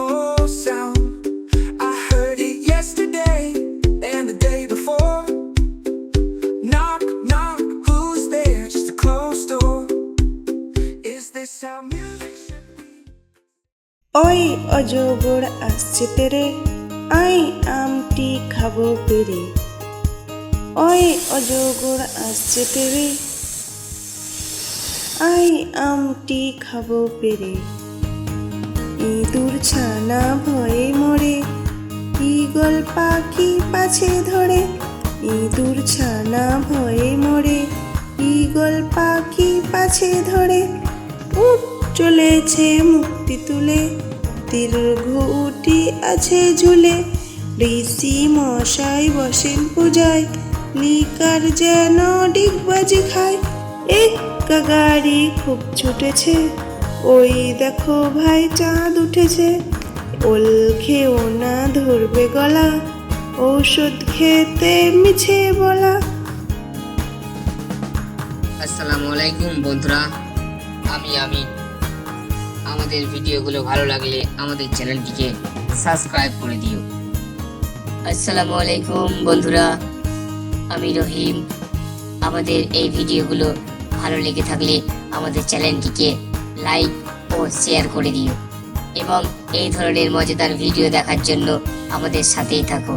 same old faces, the same old sound. I heard it yesterday and the day before. Knock, knock, who's there? Just a closed door. Is this how music should be? ওই অজগর আসছে তেরে I আমটি খাবো পেরে ওই অজগর আসছে তেরে আই আমটি খাবো পেরে ইঁদুর ছানা ভয়ে মরে, ঈগল পাখি পাছে ধরে। ইঁদুর ছানা ভয়ে মরে, ঈগল পাখি পাছে ধরে। উঠ চলেছে মুক্তি তুলে, দীর্ঘ উটি আছে ঝুলে। ঋষি মশাই বসেন পূজায়, লিকার যেন ডিগবাজি খায়। এক গাড়ি খুব ছুটেছে। ওই দেখো ভাই চাঁদ উঠেছে। ওল খেও না ধরবে গলা, ঔষধ খেতে মিছে বলা। আসসালামু আলাইকুম বন্ধুরা, আমি আমি আমাদের ভিডিওগুলো ভালো লাগলে আমাদের চ্যানেলটিকে সাবস্ক্রাইব করে দিও। আসসালামু আলাইকুম বন্ধুরা, আমি রহিম। আমাদের এই ভিডিওগুলো ভালো লেগে থাকলে আমাদের চ্যানেলটিকে লাইক ও শেয়ার করে দিও। এবং এই ধরনের মজাদার ভিডিও দেখার জন্য আমাদের সাথেই থাকো।